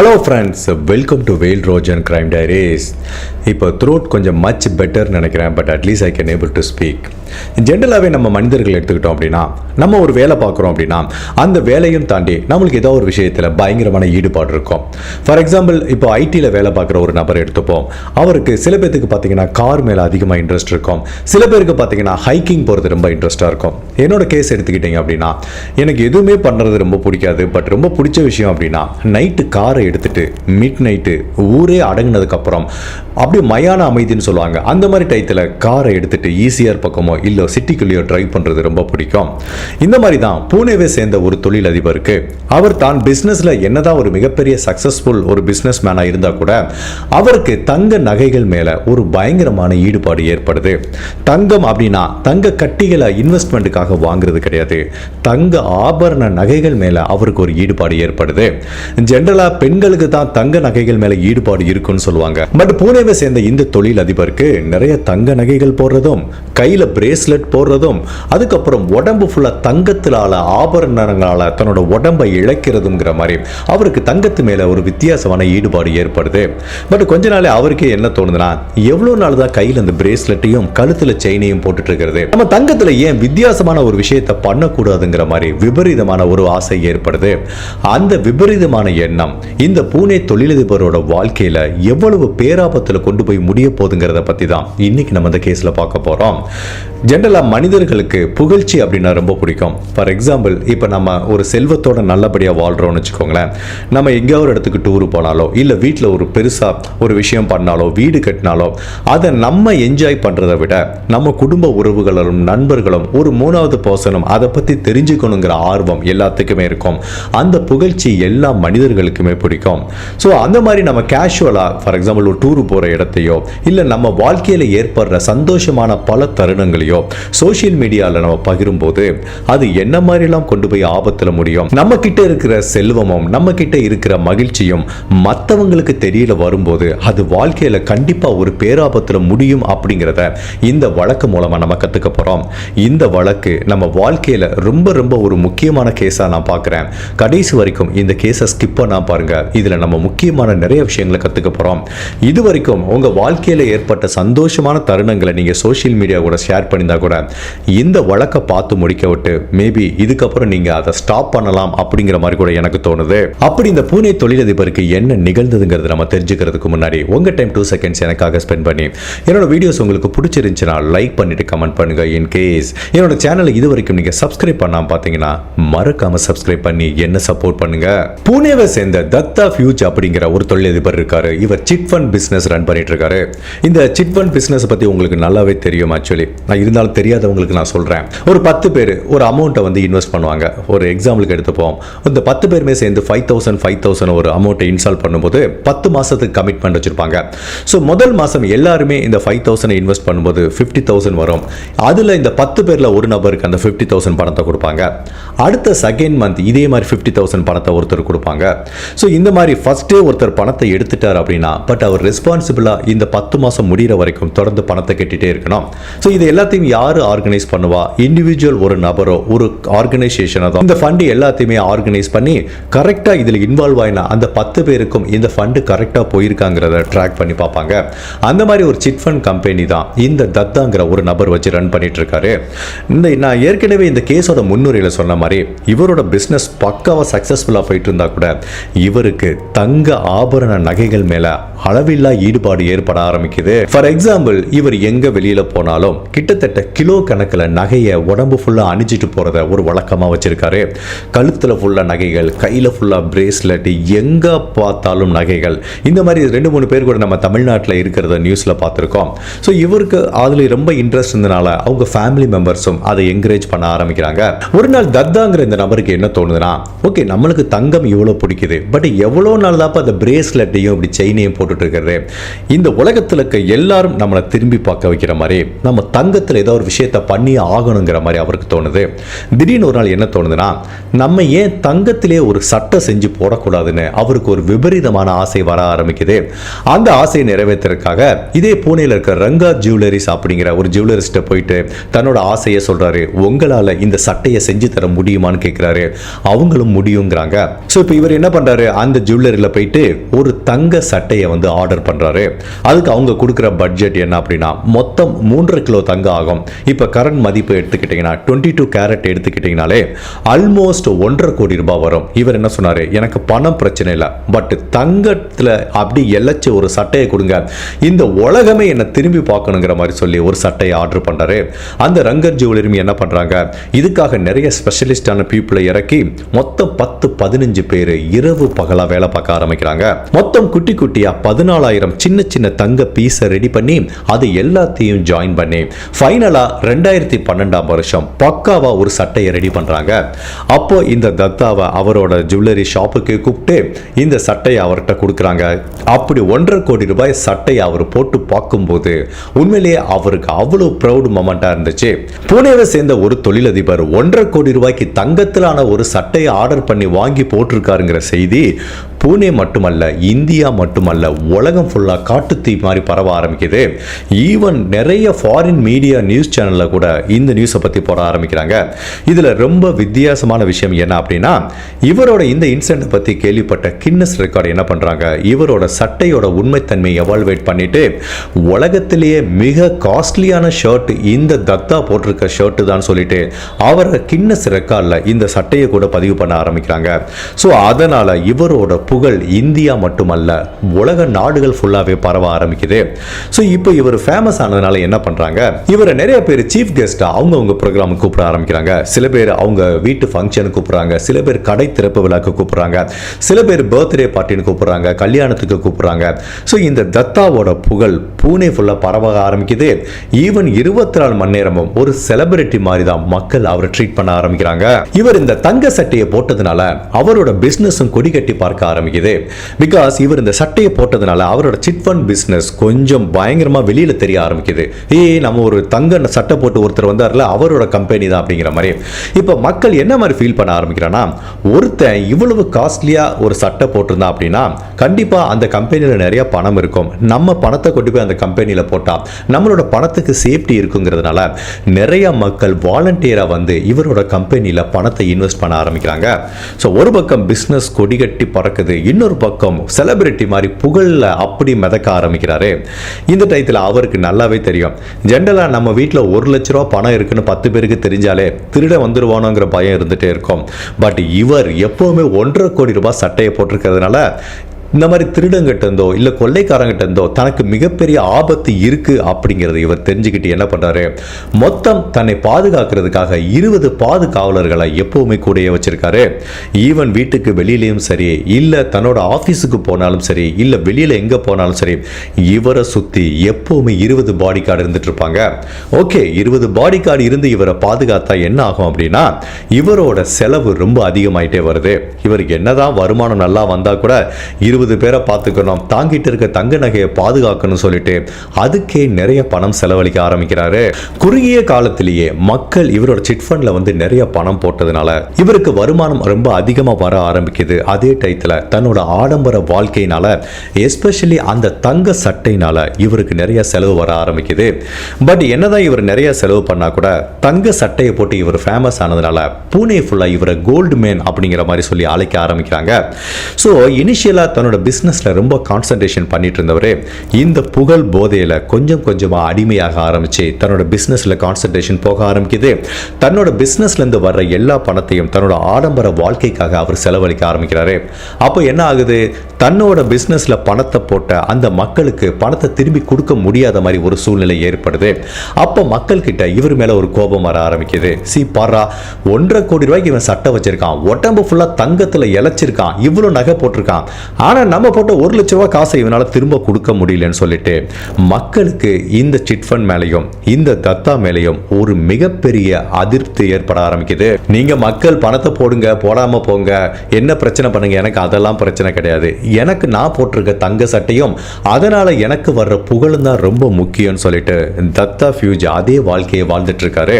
Hello friends welcome to Veyil Rojan crime diaries இப்போ throat கொஞ்சம் much better நினைக்கிறேன் but at least I can able to speak ஜென்ரலாகவே நம்ம மனிதர்கள் எடுத்துக்கிட்டோம் அப்படின்னா நம்ம ஒரு வேலை பார்க்குறோம் அப்படின்னா அந்த வேலையும் தாண்டி நம்மளுக்கு ஏதோ ஒரு விஷயத்தில் பயங்கரமான ஈடுபாடு இருக்கும். ஃபார் எக்ஸாம்பிள் இப்போ ஐடியில் வேலை பார்க்குற ஒரு நபர் எடுத்துப்போம். அவருக்கு சில பேர்த்துக்கு பார்த்தீங்கன்னா கார் மேலே அதிகமாக இன்ட்ரெஸ்ட் இருக்கும். சில பேருக்கு பார்த்தீங்கன்னா ஹைக்கிங் போகிறது ரொம்ப இன்ட்ரெஸ்ட்டாக இருக்கும். என்னோட கேஸ் எடுத்துக்கிட்டீங்க அப்படின்னா எனக்கு எதுவுமே பண்ணுறது ரொம்ப பிடிக்காது பட் ரொம்ப பிடிச்ச விஷயம் அப்படின்னா நைட்டு காரை எடுத்துட்டு மிட் நைட்டு ஊரே அடங்கினதுக்கப்புறம் அப்படியே மயான அமைதின்னு சொல்லுவாங்க. அந்த மாதிரி டயத்தில் காரை எடுத்துட்டு ஈசிஆர் பக்கமோ இல்லை சிட்டிக்குள்ளேயோ ட்ரைவ் பண்ணுறது ரொம்ப பிடிக்கும். இந்த மாதிரி தான் பூனேவை சேர்ந்த ஒரு தொழிலதிபருக்கு. அவர் தான் பிஸ்னஸில் என்னதான் ஒரு மிகப்பெரிய சக்ஸஸ்ஃபுல் ஒரு பிஸ்னஸ் மேனாக இருந்தால் கூட அவருக்கு தங்க நகைகள் மேலே ஒரு பயங்கரமான ஈடுபாடு ஏற்படுது. தங்கம் அப்படின்னா தங்க கட்டிகளை இன்வெஸ்ட்மெண்ட்டுக்காக வாங்குறது கிடையாது. தங்க ஆபரண நகைகள் மேலே அவருக்கு ஒரு ஈடுபாடு ஏற்படுது. ஜென்ரலாக பெண்களுக்கு தான் தங்க நகைகள் மேலே ஈடுபாடு இருக்குன்னு சொல்லுவாங்க. பட் பூனேவை சேர்ந்த இந்த தொழில் அதிபருக்கு நிறைய தங்க நகைகள் போடுறதும் கையில் பிரேஸ்லெட் போடுறதும் அதுக்கப்புறம் உடம்பு ஃபுல்லா தங்கத்திலால ஆபரணங்களால தன்னோட உடம்பை இழக்கிறதுங்கிற மாதிரி அவருக்கு தங்கத்து மேலே ஒரு வித்தியாசமான ஈடுபாடு ஏற்படுது. பட் கொஞ்ச நாளே அவருக்கே என்ன தோணுதுன்னா எவ்வளோ நாள் தான் கையில் அந்த பிரேஸ்லெட்டையும் கழுத்துல செயினையும் போட்டுட்டு இருக்கிறது? நம்ம தங்கத்துல ஏன் வித்தியாசமான ஒரு விஷயத்தை பண்ணக்கூடாதுங்கிற மாதிரி விபரீதமான ஒரு ஆசை ஏற்படுது. அந்த விபரீதமான எண்ணம் இந்த பூனே தொழிலதிபரோட வாழ்க்கையில எவ்வளவு பேராபத்தில் கொண்டு போய் முடிய போகுதுங்கிறத பத்தி தான் இன்னைக்கு நம்ம இந்த கேஸ்ல பார்க்க போறோம். ஜென்ரலாக மனிதர்களுக்கு புகழ்ச்சி அப்படின்னா ரொம்ப பிடிக்கும். ஃபார் எக்ஸாம்பிள் இப்போ நம்ம ஒரு செல்வத்தோட நல்லபடியாக வாழ்கிறோம்னு வச்சுக்கோங்களேன். நம்ம எங்கேயோ ஒரு இடத்துக்கு டூர் போனாலோ இல்லை வீட்டில் ஒரு பெருசாக ஒரு விஷயம் பண்ணாலோ வீடு கட்டினாலோ அதை நம்ம என்ஜாய் பண்ணுறதை விட நம்ம குடும்ப உறவுகளும் நண்பர்களும் ஒரு மூணாவது பர்சனும் அதை பற்றி தெரிஞ்சுக்கணுங்கிற ஆர்வம் எல்லாத்துக்குமே இருக்கும். அந்த புகழ்ச்சி எல்லா மனிதர்களுக்குமே பிடிக்கும் ஸோ அந்த மாதிரி நம்ம கேஷுவலாக ஃபார் எக்ஸாம்பிள் ஒரு டூர் போகிற இடத்தையோ இல்லை நம்ம வாழ்க்கையில் ஏற்படுற சந்தோஷமான பல தருணங்களையோ சோஷியல் மீடியாவில் நம்ம பகிரும்போது அது என்ன மாதிரிலாம் கொண்டு போய் ஆபத்தில் முடியும்? நம்ம கிட்ட இருக்கிற செல்வமும் நம்ம கிட்ட இருக்கிற மகிழ்ச்சியும் மற்றவங்களுக்கு தெரியல வரும்போது அது வாழ்க்கையில் கண்டிப்பாக ஒரு பேராபத்தில் முடியும் அப்படிங்கிறத இந்த வழக்கு மூலமாக நம்ம கற்றுக்க போகிறோம் இந்த வழக்கு நம்ம வாழ்க்கையில் ரொம்ப ரொம்ப ஒரு முக்கியமான கேஸாக நான் பார்க்குறேன் கடைசி வரைக்கும் இந்த கேஸை ஸ்கிப் பண்ணால் பாருங்க. இதில் நம்ம முக்கியமான நிறைய விஷயங்களை கற்றுக்க போகிறோம் இது வரைக்கும் உங்கள் வாழ்க்கையில் ஏற்பட்ட சந்தோஷமான தருணங்களை நீங்கள் சோஷியல் மீடியா கூட ஷேர் பண்ணியிருந்தா கூட இந்த வழக்கை பார்த்து முடிக்க விட்டு மேபி இதுக்கப்புறம் நீங்கள் அதை ஸ்டாப் பண்ணலாம் அப்படிங்கிற மாதிரி கூட எனக்கு தோணுது. அப்படி இந்த பூனே தொழிலதிபருக்கு என்ன நிகழ்ந்ததுங்கிறது நம்ம தெரிஞ்சுக்கிறதுக்கு முன்னாடி உங்கள் டைம் டூ செகண்ட்ஸ் எனக்காக ஸ்பெண்ட் பண்ணி என்னோட வீடியோஸ் உங்களுக்கு பிடிச்சிருந்துச்சுன்னா லைக் பண்ணிட்டு கமெண்ட் பண்ணுங்க. இன் கேஸ் என்னோட சேனலை இது வரைக்கும் நீங்கள் சப்ஸ்கிரைப் பண்ணாமல் பார்த்தீங்கன்னா மறக்காம சப்ஸ்கிரைப் பண்ணி என்ன சப்போர்ட் பண்ணுங்க. பூனேவை சேர்ந்த தத் தத்தா ஃபியூஜ் அப்படிங்கிற ஒரு தொழிலதிபர் இருக்காரு. இவர் சிட் ஃபண்ட் பிஸ்னஸ் ரன் பண்ணிட்டு இருக்காரு இந்த சிட் ஃபண்ட் பிஸ்னஸ் பத்தி உங்களுக்கு நல்லாவே தெரியும் ஆக்சுவலி நான் இருந்தாலும் தெரியாதவங்களுக்கு நான் சொல்றேன். ஒரு பத்து பேர் ஒரு அமௌண்ட்டை வந்து இன்வெஸ்ட் பண்ணுவாங்க. ஒரு எக்ஸாம்பிளுக்கு எடுத்துப்போம். இந்த பத்து பேருமே சேர்ந்து ஃபைவ் தௌசண்ட் ஃபைவ் தௌசண்ட் ஒரு அமௌண்ட்டை இன்ஸ்டால் பண்ணும்போது பத்து மாசத்துக்கு கமிட்மெண்ட் வச்சிருப்பாங்க. ஸோ முதல் மாசம் எல்லாருமே இந்த ஃபைவ் தௌசண்ட் இன்வெஸ்ட் பண்ணும்போது ஃபிஃப்டி தௌசண்ட் வரும். அதில் இந்த பத்து பேரில் ஒரு நபருக்கு அந்த ஃபிஃப்டி தௌசண்ட் பணத்தை கொடுப்பாங்க. அடுத்த செகண்ட் மந்த் இதே மாதிரி ஃபிஃப்டி தௌசண்ட் பணத்தை ஒருத்தர் கொடுப்பாங்க. ஸோ இந்த மாதிரி ஃபர்ஸ்டே ஒருத்தர் பணத்தை எடுத்துட்டார் அப்படின்னா பட் அவர் ரெஸ்பான்சிபிளாக இந்த பத்து மாதம் முடிகிற வரைக்கும் தொடர்ந்து பணத்தை கட்டிட்டே இருக்கணும். ஸோ இது எல்லாத்தையும் யார் ஆர்கனைஸ் பண்ணுவா? இண்டிவிஜுவல் ஒரு நபரோ ஒரு ஆர்கனைசேஷனோ தான். இந்த ஃபண்டு எல்லாத்தையுமே ஆர்கனைஸ் பண்ணி கரெக்டாக இதில் இன்வால்வ் ஆயினா அந்த பத்து பேருக்கும் இந்த ஃபண்டு கரெக்டாக போயிருக்காங்கிறத ட்ராக் பண்ணி பார்ப்பாங்க. அந்த மாதிரி ஒரு சிட் ஃபண்ட் கம்பெனி தான் இந்த தத்தாங்கிற ஒரு நபர் வச்சு ரன் பண்ணிட்டு இருக்காரு இந்த நான் ஏற்கனவே இந்த கேஸோட முன்னுரையில் சொன்ன மாதிரி இவரோட பிஸ்னஸ் பக்காவாக சக்ஸஸ்ஃபுல்லாக போயிட்டு இருந்தால் கூட அவருக்கு தங்க ஆபரண நகைகள் மேல அளவில்லா ஈடுபாடு ஏற்பட ஆரம்பிக்குது. ஃபார் எக்ஸாம்பிள் இவர் எங்க வெளியில போனாலும் கிட்டத்தட்ட கிலோ கணக்கில் நகையை உடம்பு ஃபுல்லா அணிஞ்சிட்டு போறத ஒரு வழக்கமா வச்சிருக்காரு. கழுத்துல ஃபுல்லா நகைகள் கையில ஃபுல்லா பிரேஸ்லெட் எங்க பார்த்தாலும் நகைகள். இந்த மாதிரி ரெண்டு மூணு பேர் கூட நம்ம தமிழ்நாட்டில் இருக்கிறத நியூஸ்ல பார்த்துருக்கோம். ஸோ இவருக்கு அதுல ரொம்ப இன்ட்ரெஸ்ட் இருந்தனால அவங்க ஃபேமிலி மெம்பர்ஸும் அதை என்கரேஜ் பண்ண ஆரம்பிக்கிறாங்க. ஒரு நாள் தத்தாங்கிற இந்த நபருக்கு என்ன தோணுதுன்னா ஓகே நம்மளுக்கு தங்கம் இவ்வளோ பிடிக்குது பட் எவ்வளோ நாள் தான் அந்த பிரேஸ்லெட்டையும் இப்படி செயினையும் போட்டுட்டு இந்த உலகத்தில் இருக்க எல்லாரும் நம்மளை திரும்பி பார்க்க வைக்கிற மாதிரி நம்ம தங்கத்தில் ஏதோ ஒரு விஷயத்தை பண்ணி ஆகணுங்கிற மாதிரி அவருக்கு தோணுது. திடீர்னு ஒரு நாள் என்ன தோணுதுன்னா நம்ம ஏன் தங்கத்திலே ஒரு சட்டை செஞ்சு போடக்கூடாதுன்னு அவருக்கு ஒரு விபரீதமான ஆசை வர ஆரம்பிக்குது. அந்த ஆசையை நிறைவேற்றுறதுக்காக இதே பூனேல இருக்க ரங்கா ஜுவல்லரிஸ் அப்படிங்கிற ஒரு ஜுவல்லரிஸ்ட்டை போயிட்டு தன்னோட ஆசையை சொல்றாரு. உங்களால் இந்த சட்டையை செஞ்சு தர முடியுமான்னு கேட்குறாரு அவங்களும் முடியுங்கிறாங்க. ஸோ இப்போ இவர் என்ன பண்ணுறாரு அந்த ஜுவல்லரியில் போயிட்டு ஒரு தங்க சட்டையை வந்து ஆர்டர் பண்ணுறாரு அதுக்கு அவங்க கொடுக்குற பட்ஜெட் என்ன அப்படின்னா மொத்தம் மூன்றரை கிலோ தங்கம் ஆகும். இப்போ கரண்ட் மதிப்பு எடுத்துக்கிட்டிங்கன்னா டுவெண்ட்டி டூ கேரட் எடுத்துக்கிட்டிங்கனாலே ஆல்மோஸ்ட் ஒன்றரை கோடி ரூபாய் வரும். இவர் என்ன சொன்னார்? எனக்கு பணம் பிரச்சனை இல்லை. பட் தங்கத்தில் அப்படி எல்லச்ச ஒரு சட்டையை கொடுங்க. இந்த உலகமே என்னை திரும்பி பார்க்கணுங்கிற மாதிரி சொல்லி ஒரு சட்டையை ஆர்டர் பண்ணுறாரு அந்த ரங்கர் ஜுவல்லரி என்ன பண்ணுறாங்க இதுக்காக நிறைய ஸ்பெஷலிஸ்டான பீப்புளை இறக்கி மொத்தம் பத்து பதினஞ்சு பேர் இரவு பகலாக வேலை பார்க்க ஆரம்பிக்கிறாங்க. மொத்தம் குட்டி குட்டியாக பதினாலாயிரம் சின்ன சின்ன தங்க பீஸை ரெடி பண்ணி அது எல்லாத்தையும் ஜாயின் பண்ணி ஃபைனலாக ரெண்டாயிரத்தி பன்னெண்டாம் வருஷம் பக்காவா ஒரு சட்டையை ரெடி பண்ணுறாங்க அப்போ இந்த தத்தாவை அவரோட ஜுவல்லரி ஷாப்புக்கு கூப்பிட்டு இந்த சட்டையை அவர்கிட்ட கொடுக்குறாங்க. அப்படி ஒன்றரை கோடி ரூபாய் சட்டையை அவர் போட்டு பார்க்கும்போது உண்மையிலேயே அவருக்கு அவ்வளோ ப்ரௌட் மொமெண்ட்டாக இருந்துச்சு. புனேவை சேர்ந்த ஒரு தொழிலதிபர் ஒன்றரை கோடி ரூபாய்க்கு தங்கத்திலான ஒரு சட்டையை ஆர்டர் பண்ணி வாங்கி போட்டிருக்காருங்கிற செய்தி பூனே மட்டுமல்ல இந்தியா மட்டுமல்ல உலகம் ஃபுல்லாக காட்டுத்தீ மாதிரி பரவ ஆரம்பிக்குது. ஈவன் நிறைய ஃபாரின் மீடியா நியூஸ் சேனலில் கூட இந்த நியூஸை பற்றி போட ஆரம்பிக்கிறாங்க. இதில் ரொம்ப வித்தியாசமான விஷயம் என்ன அப்படின்னா இவரோட இந்த இன்சிடென்ட்டை பற்றி கேள்விப்பட்ட கின்னஸ் ரெக்கார்டு என்ன பண்ணுறாங்க இவரோட சட்டையோட உண்மைத்தன்மையை எவால்வேட் பண்ணிட்டு உலகத்திலேயே மிக காஸ்ட்லியான ஷர்ட் இந்த தத்தா போட்டிருக்க ஷர்ட்டு தான் சொல்லிட்டு அவரோட கின்னஸ் ரெக்கார்டில் இந்த சட்டையை கூட பதிவு பண்ண ஆரம்பிக்கிறாங்க. ஸோ அதனால் இவரோட புகழ் இந்தியா மட்டுமல்ல உலக நாடுகள் ஃபுல்லாகவே பரவ ஆரம்பிக்குது. ஸோ இப்போ இவர் ஃபேமஸ் ஆனதுனால என்ன பண்ணுறாங்க இவரை நிறைய பேர் சீஃப் கெஸ்ட்டாக அவங்கவுங்க ப்ரோக்ராம் கூப்பிட ஆரம்பிக்கிறாங்க. சில பேர் அவங்க வீட்டு ஃபங்க்ஷனுக்கு கூப்பிட்றாங்க. சில பேர் கடை திறப்பு விழாக்கு கூப்பிட்றாங்க. சில பேர் பர்த்டே பார்ட்டின்னு கூப்பிட்றாங்க. கல்யாணத்துக்கு கூப்பிட்றாங்க. ஸோ இந்த தத்தாவோட புகழ் பூனே ஃபுல்லாக பரவ ஆரம்பிக்குது. ஈவன் இருபத்தி நாலு மணி நேரமும் ஒரு செலிபிரிட்டி மாதிரி தான் மக்கள் அவரை ட்ரீட் பண்ண ஆரம்பிக்கிறாங்க. இவர் இந்த தங்க சட்டையை போட்டதுனால அவரோட பிஸ்னஸும் கொடி கட்டி பார்க்க ஆரம்பிக்குது. பிகாஸ் இவர் இந்த சட்டையை போட்டதுனால அவரோட சிட் ஃபண்ட் பிஸ்னஸ் கொஞ்சம் பயங்கரமாக வெளியில் தெரிய ஆரம்பிக்குது. ஏ நம்ம ஒரு தங்க சட்டை போட்டு ஒருத்தர் வந்தார்ல அவரோட கம்பெனி தான் அப்படிங்கிற மாதிரி. இப்போ மக்கள் என்ன மாதிரி ஃபீல் பண்ண ஆரம்பிக்கிறான்னா ஒருத்தன் இவ்வளவு காஸ்ட்லியாக ஒரு சட்டை போட்டிருந்தான் அப்படின்னா கண்டிப்பாக அந்த கம்பெனியில் நிறைய பணம் இருக்கும். நம்ம பணத்தை கொண்டு போய் அந்த கம்பெனியில் போட்டால் நம்மளோட பணத்துக்கு சேஃப்டி இருக்குங்கிறதுனால நிறைய மக்கள் வாலண்டியராக வந்து இவரோட கம்பெனியில் பணத்தை இன்வெஸ்ட் பண்ண ஆரம்பிக்கிறாங்க. ஸோ ஒரு பக்கம் பிஸ்னஸ் கொடிகட்டி பறக்குது. இன்னொரு பக்கம் செலிபிரிட்டி மாதிரி புகழில் அப்படி மிதக்க ஆரம்பிக்கிறாரு. இந்த டயத்தில் அவருக்கு நல்லாவே தெரியும். ஜென்ரலாக நம்ம வீட்டில் ஒரு லட்ச ரூபா பணம் இருக்குன்னு பத்து பேருக்கு தெரிஞ்சாலே திருட வந்துடுவானோங்கிற பயம் இருந்துகிட்டே இருக்கும். பட் இவர் எப்போவுமே ஒன்றரை கோடி ரூபாய் சட்டையை போட்டிருக்கிறதுனால இந்த மாதிரி திருடங்கிட்ட இருந்தோ இல்லை கொள்ளைக்காரங்கிட்ட இருந்தோ தனக்கு மிகப்பெரிய ஆபத்து இருக்கு அப்படிங்கிறத இவர் தெரிஞ்சுக்கிட்டு என்ன பண்றாரு? மொத்தம் தன்னை பாதுகாக்கிறதுக்காக இருபது பாதுகாவலர்களை எப்பவுமே கூடயே வச்சிருக்காரு. ஈவன் வீட்டுக்கு வெளியிலயும் சரி இல்லை தன்னோட ஆஃபீஸுக்கு போனாலும் சரி இல்லை வெளியில எங்க போனாலும் சரி இவரை சுத்தி எப்பவுமே இருபது பாடி கார்டு இருந்துட்டு இருப்பாங்க. ஓகே இருபது பாடி கார்டு இருந்து இவரை பாதுகாத்தா என்ன ஆகும் அப்படின்னா இவரோட செலவு ரொம்ப அதிகமாயிட்டே வருது. இவருக்கு என்னதான் வருமானம் நல்லா வந்தா கூட இருபது பேரை பார்த்துக்கணும். தாங்கிட்டு இருக்க தங்க நகையை பாதுகாக்கணும் சொல்லிட்டு அதுக்கே நிறைய பணம் செலவழிக்க ஆரம்பிக்கிறாரு. குறுகிய காலத்திலேயே மக்கள் இவரோட சிட் ஃபண்ட்ல வந்து நிறைய பணம் போட்டதுனால இவருக்கு வருமானம் ரொம்ப அதிகமாக வர ஆரம்பிக்குது. அதே டயத்தில் தன்னோட ஆடம்பர வாழ்க்கையினால எஸ்பெஷலி அந்த தங்க சட்டையினால இவருக்கு நிறைய செலவு வர ஆரம்பிக்குது. பட் என்னதான் இவர் நிறைய செலவு பண்ணா கூட தங்க சட்டையை போட்டு இவர் ஃபேமஸ் ஆனதுனால பூனே ஃபுல்லாக இவரை கோல்டு மேன் அப்படிங்கிற மாதிரி சொல்லி அழைக்க ஆரம்பிக்கிறாங்க. ஸோ இனிஷியலாக தன்னோட பிஸ்னஸில் ரொம்ப கான்சன்ட்ரேஷன் பண்ணிட்டு இருந்தவர் இந்த புகழ் போதையில் கொஞ்சம் கொஞ்சமாக அடிமையாக ஆரம்பிச்சு தன்னோட பிஸ்னஸில் கான்சன்ட்ரேஷன் போக ஆரம்பிக்குது. தன்னோட பிஸ்னஸ்லேருந்து வர்ற எல்லா பணத்தையும் தன்னோட ஆடம்பர வாழ்க்கைக்காக அவர் செலவழிக்க ஆரம்பிக்கிறாரு. அப்போ என்ன ஆகுது? தன்னோட பிஸ்னஸில் பணத்தை போட்ட அந்த மக்களுக்கு பணத்தை திரும்பி கொடுக்க முடியாத மாதிரி ஒரு சூழ்நிலை ஏற்படுது. அப்போ மக்கள்கிட்ட இவர் மேலே ஒரு கோபம் வர ஆரம்பிக்குது. சி பாரா ஒன்றரை கோடி ரூபாய்க்கு இவன் சட்டை வச்சிருக்கான். உடம்பு ஃபுல்லாக தங்கத்தில் இழைச்சிருக்கான். இவ்வளோ நகை போட்டிருக்கான். ஆனால் நம்ம போட்ட ஒரு லட்ச ரூபா காசை இவனால் திரும்ப கொடுக்க முடியலன்னு சொல்லிட்டு மக்களுக்கு இந்த சிட்ஃபண்ட் மேலேயும் இந்த தத்தா மேலேயும் ஒரு மிகப்பெரிய அதிருப்தி ஏற்பட ஆரம்பிக்குது. நீங்க மக்கள் பணத்தை போடுங்க போடாம போங்க என்ன பிரச்சனை பண்ணுங்க எனக்கு அதெல்லாம் பிரச்சனை கிடையாது. எனக்கு நான் போட்டிருக்க தங்க சட்டையும் அதனால எனக்கு வர்ற புகழும் தான் ரொம்ப முக்கியம்னு சொல்லிட்டு தத்தா ஃபியூஜ் அதே வாழ்க்கையை வாழ்ந்துட்டு இருக்காரு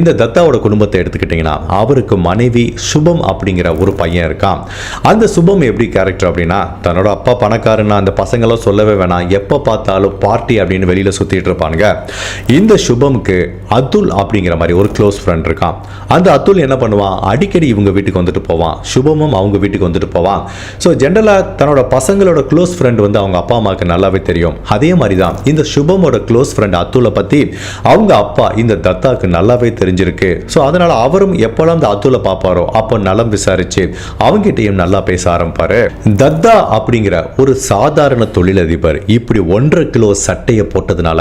இந்த தத்தாவோட குடும்பத்தை எடுத்துக்கிட்டிங்கன்னா அவருக்கு மனைவி சுபம் அப்படிங்கிற ஒரு பையன் இருக்கான். அந்த சுபம் எப்படி கேரக்டர் அப்படின்னா தன்னோட அப்பா பணக்காரன்னா அந்த பசங்களும் சொல்லவே வேணாம். எப்போ பார்த்தாலும் பார்ட்டி அப்படின்னு வெளியில் சுற்றிட்டு இருப்பானுங்க. இந்த சுபம்க்கு அதுல் அப்படிங்கிற மாதிரி ஒரு க்ளோஸ் ஃப்ரெண்ட் இருக்கான். அந்த அதுல் என்ன பண்ணுவான்? அடிக்கடி இவங்க வீட்டுக்கு வந்துட்டு போவான். சுபமும் அவங்க வீட்டுக்கு வந்துட்டு போவான். ஸோ ஜென்ரலாக தன்னோட பசங்களோட க்ளோஸ் ஃப்ரெண்ட் வந்து அவங்க அப்பா அம்மாவுக்கு நல்லாவே தெரியும். அதே மாதிரி தான் இந்த சுபமோட க்ளோஸ் ஃப்ரெண்ட் அத்துலை பற்றி அவங்க அப்பா இந்த தத்தாக்கு நல்லாவே தெரிஞ்சிருக்கு. ஸோ அதனால் அவரும் எப்போல்லாம் இந்த அத்துலை பார்ப்பாரோ அப்போ நலம் விசாரிச்சு அவங்ககிட்டயும் நல்லா பேச ஆரம்பிப்பாரு. தத்தா அப்படிங்கிற ஒரு சாதாரண தொழிலதிபர் இப்படி ஒன்றரை கிலோ சட்டையை போட்டதுனால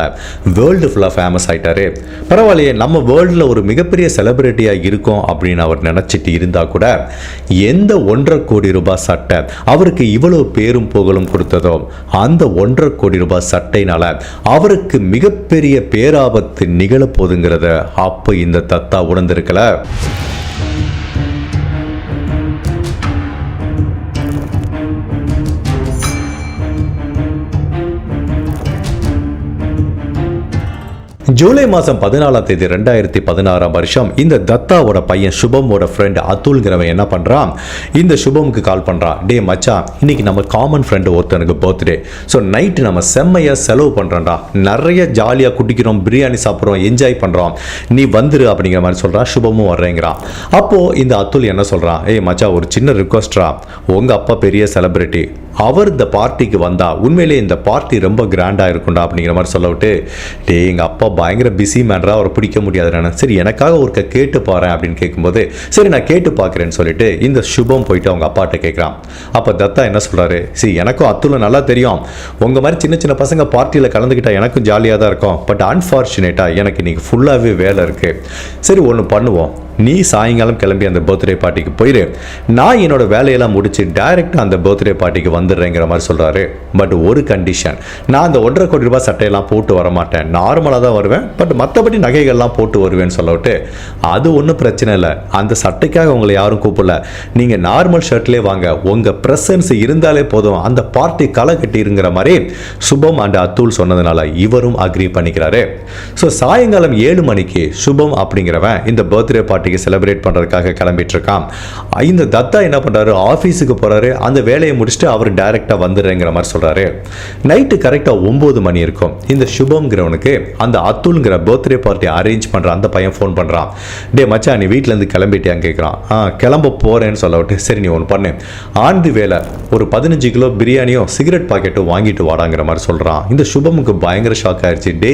வேர்ல்டு ஃபுல்லாக ஃபேமஸ் ஆயிட்டாரு. பரவாயில்லையே நம்ம வேர்ல்டில் ஒரு மிகப்பெரிய செலிபிரிட்டியாக இருக்கோம் அப்படின்னு அவர் நினச்சிட்டு இருந்தா கூட எந்த ஒன்றரை கோடி ரூபாய் சட்டை அவருக்கு இவ்வளோ பேரும் புகழும் கொடுத்ததோ அந்த ஒன்றரை கோடி ரூபாய் சட்டைனால அவருக்கு மிகப்பெரிய பேராபத்து நிகழப்போகுதுங்கிறத அப்போ இந்த தத்தா உணர்ந்திருக்கல. ஜூலை மாதம் பதினாலாம் தேதி ரெண்டாயிரத்தி பதினாறாம் வருஷம் இந்த தத்தாவோட பையன் சுபமோட ஃப்ரெண்ட் அதுல்ங்கிறவன் என்ன பண்ணுறான் இந்த சுபமுக்கு கால் பண்ணுறான் டே மச்சா இன்னைக்கு நம்ம காமன் ஃப்ரெண்டு ஒருத்தனுக்கு பர்த்டே ஸோ நைட்டு நம்ம செம்மையாக செலவு பண்ணுறோம்டா நிறைய ஜாலியாக குடிக்கிறோம் பிரியாணி சாப்பிட்றோம் என்ஜாய் பண்ணுறோம் நீ வந்துரு அப்படிங்கிற மாதிரி சொல்கிறான் சுபமும் வர்றேங்கிறான். அப்போது இந்த அத்துல் என்ன சொல்கிறான் ஏய் மச்சா ஒரு சின்ன ரிக்வஸ்ட்ரா உங்கள் அப்பா பெரிய செலிப்ரிட்டி அவர் இந்த பார்ட்டிக்கு வந்தால் உண்மையிலே இந்த பார்ட்டி ரொம்ப கிராண்டாக இருக்கும்டா அப்படிங்கிற மாதிரி சொல்ல விட்டு டே எங்கள் அப்பா பயங்கர பிஸி மேன்ரா அவரை பிடிக்க முடியாது நான். சரி எனக்காக ஒருக்க கேட்டு பாறேன் அப்படின்னு கேட்கும்போது சரி நான் கேட்டு பார்க்குறேன்னு சொல்லிட்டு இந்த சுபம் போயிட்டு அவங்க அப்பாட்ட கேட்குறான் அப்போ தத்தா என்ன சொல்கிறாரு சரி எனக்கும் அத்துல நல்லா தெரியும். உங்கள் மாதிரி சின்ன சின்ன பசங்க பார்ட்டியில் கலந்துக்கிட்டா எனக்கும் ஜாலியாக தான் இருக்கும். பட் அன்ஃபார்ச்சுனேட்டாக எனக்கு இன்னைக்கு ஃபுல்லாகவே வேலை இருக்குது சரி ஒன்று பண்ணுவோம். நீ சாயங்காலம் கிளம்பி அந்த பர்த்டே பார்ட்டிக்கு போயிரு. நான் என்னோட வேலையெல்லாம் முடிச்சு டைரெக்டாக அந்த பர்த்டே பார்ட்டிக்கு வந்துடுறேங்கிற மாதிரி சொல்கிறாரு பட் ஒரு கண்டிஷன் நான் அந்த ஒன்றரை கோடி ரூபாய் சட்டையெல்லாம் போட்டு வர மாட்டேன் நார்மலாக தான் வருவேன். பட் மற்றபடி நகைகள்லாம் போட்டு வருவேன்னு சொல்லிவிட்டு அது ஒன்றும் பிரச்சனை இல்லை. அந்த சட்டைக்காக உங்களை யாரும் கூப்பிடல. நீங்கள் நார்மல் ஷர்ட்லேயே வாங்க. உங்கள் ப்ரெசன்ஸ் இருந்தாலே போதும். அந்த பார்ட்டி களை கட்டிருங்கிற மாதிரி சுபம் அண்ட் அத்துல் சொன்னதுனால இவரும் அக்ரி பண்ணிக்கிறாரு. ஸோ சாயங்காலம் ஏழு மணிக்கு சுபம் அப்படிங்கிறவன் இந்த பர்த்டே பர்த்டேக்கு செலிப்ரேட் பண்ணுறதுக்காக கிளம்பிட்டுருக்கான் இந்த தத்தா என்ன பண்ணுறாரு ஆஃபீஸுக்கு போகிறாரு அந்த வேலையை முடிச்சுட்டு அவர் டைரெக்டாக வந்துடுறேங்கிற மாதிரி சொல்கிறாரு நைட்டு கரெக்டாக ஒம்பது மணி இருக்கும். இந்த சுபம்ங்கிறவனுக்கு அந்த அத்துல்ங்கிற பர்த்டே பார்ட்டி அரேஞ்ச் பண்ணுற அந்த பையன் ஃபோன் பண்ணுறான் டே மச்சா நீ வீட்டிலேருந்து கிளம்பிட்டியான்னு கேட்குறான் ஆ கிளம்ப போகிறேன்னு சொல்ல விட்டு சரி நீ ஒன்று பண்ணு. ஆண்டு வேலை ஒரு பதினஞ்சு கிலோ பிரியாணியும் சிகரெட் பாக்கெட்டும் வாங்கிட்டு வாடாங்கிற மாதிரி சொல்கிறான் இந்த சுபமுக்கு பயங்கர ஷாக் ஆயிடுச்சு டே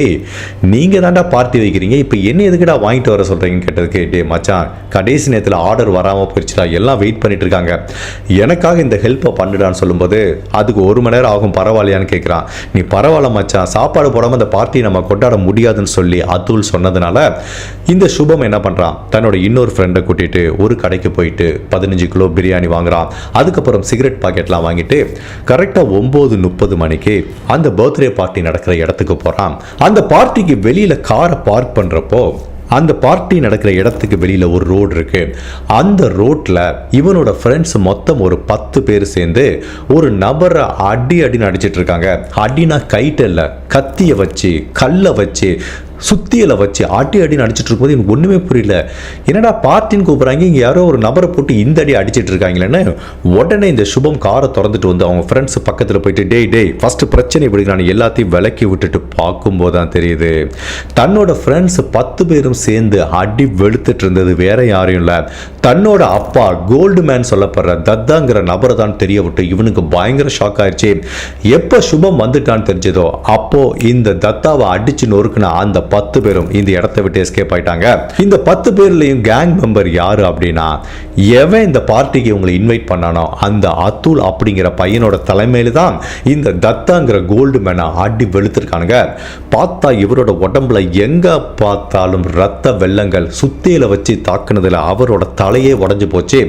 நீங்கள் தான்டா பார்ட்டி வைக்கிறீங்க. இப்போ என்ன எதுக்குடா வாங்கிட்டு வர சொல்கிறீங்கன்னு கேட்டதுக்கு டே மச்சா மச்சான் கடைசி நேரத்தில் ஆர்டர் வராமல் போயிடுச்சுடா எல்லாம் வெயிட் பண்ணிட்டு இருக்காங்க எனக்காக இந்த ஹெல்ப்பை பண்ணுடான்னு சொல்லும்போது அதுக்கு ஒரு மணி நேரம் ஆகும் பரவாயில்லையான்னு கேட்குறான் நீ பரவாயில்ல மச்சான் சாப்பாடு போடாமல் இந்த பார்ட்டியை நம்ம கொண்டாட முடியாதுன்னு சொல்லி அதுல் சொன்னதுனால இந்த சுபம் என்ன பண்ணுறான் தன்னோட இன்னொரு ஃப்ரெண்டை கூட்டிகிட்டு ஒரு கடைக்கு போயிட்டு பதினஞ்சு கிலோ பிரியாணி வாங்குறான். அதுக்கப்புறம் சிகரெட் பாக்கெட்லாம் வாங்கிட்டு கரெக்டாக ஒம்பது முப்பது மணிக்கு அந்த பர்த்டே பார்ட்டி நடக்கிற இடத்துக்கு போகிறான் அந்த பார்ட்டிக்கு வெளியில் காரை பார்க் பண்ணுறப்போ அந்த பார்ட்டி நடக்கிற இடத்துக்கு வெளியில் ஒரு ரோடு இருக்கு. அந்த ரோட்டில் இவனோட ஃப்ரெண்ட்ஸ் மொத்தம் ஒரு பத்து பேர் சேர்ந்து ஒரு நபரை அடி அடின்னு அடிச்சிட்டு இருக்காங்க. அடினா கைட்டு இல்லை கத்தியை வச்சு கல்லை வச்சு சுத்தியலை வச்சு ஆட்டி அடின்னு அடிச்சிட்டு இருக்கும்போது எனக்கு ஒன்றுமே புரியல. என்னடா பார்ட்டின்னு கூப்பிட்றாங்க. இங்கே யாரோ ஒரு நபரை போட்டு இந்த அடி அடிச்சிட்டு இருக்காங்களேன்னு உடனே இந்த சுபம் காரை திறந்துட்டு வந்து அவங்க ஃப்ரெண்ட்ஸ் பக்கத்தில் போயிட்டு டேய் டேய் ஃபஸ்ட்டு பிரச்சனை இப்படி நான் எல்லாத்தையும் விலக்கி விட்டுட்டு பார்க்கும்போது தான் தெரியுது. தன்னோட ஃப்ரெண்ட்ஸ் பத்து பேரும் சேர்ந்து அடி வெளுத்துட்டு இருந்தது வேற யாரையும் இல்லை. தன்னோட அப்பா கோல்டு மேன் சொல்லப்படுற தத்தாங்கிற நபரை தான் தெரிய விட்டு இவனுக்கு பயங்கர ஷாக் ஆயிடுச்சு எப்போ சுபம் வந்துட்டான்னு தெரிஞ்சதோ அப்போ இந்த தத்தாவை அடிச்சு நொறுக்குன அந்த பத்து பேரும் இந்த இடத்த விட்டு எஸ்கேப் ஆயிட்டாங்க. இந்த பத்து பேர்லையும் கேங் மெம்பர் யாரு அப்படின்னா எவன் இந்த பார்ட்டிக்கு இவங்களை இன்வைட் பண்ணானோ அந்த அத்துல் அப்படிங்கிற பையனோட தலைமையில தான் இந்த தத்தாங்கிற கோல்டு மேனை அடி வெளுத்திருக்கானுங்க. பார்த்தா இவரோட உடம்புல எங்க பார்த்தாலும் ரத்த வெள்ளங்கள் சுத்தியில வச்சு தாக்குனதுல அவரோட தலையே உடஞ்சு போச்சு.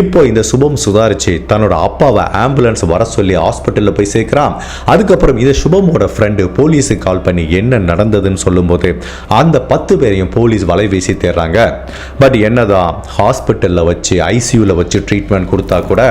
இப்போ இந்த சுபம் சுதாரிச்சு தன்னோட அப்பாவை ஆம்புலன்ஸ் வர சொல்லி ஹாஸ்பிட்டலில் போய் சேர்க்கிறான். அதுக்கப்புறம் இந்த சுபமோட ஃப்ரெண்டு போலீஸுக்கு கால் பண்ணி என்ன நடந்ததுன்னு சொல்லும் இருக்கும்போது அந்த பத்து பேரையும் போலீஸ் வலை வீசி தேடுறாங்க. பட் என்னதான் ஹாஸ்பிட்டலில் வச்சு ஐசியூவில் வச்சு ட்ரீட்மெண்ட் கொடுத்தா கூட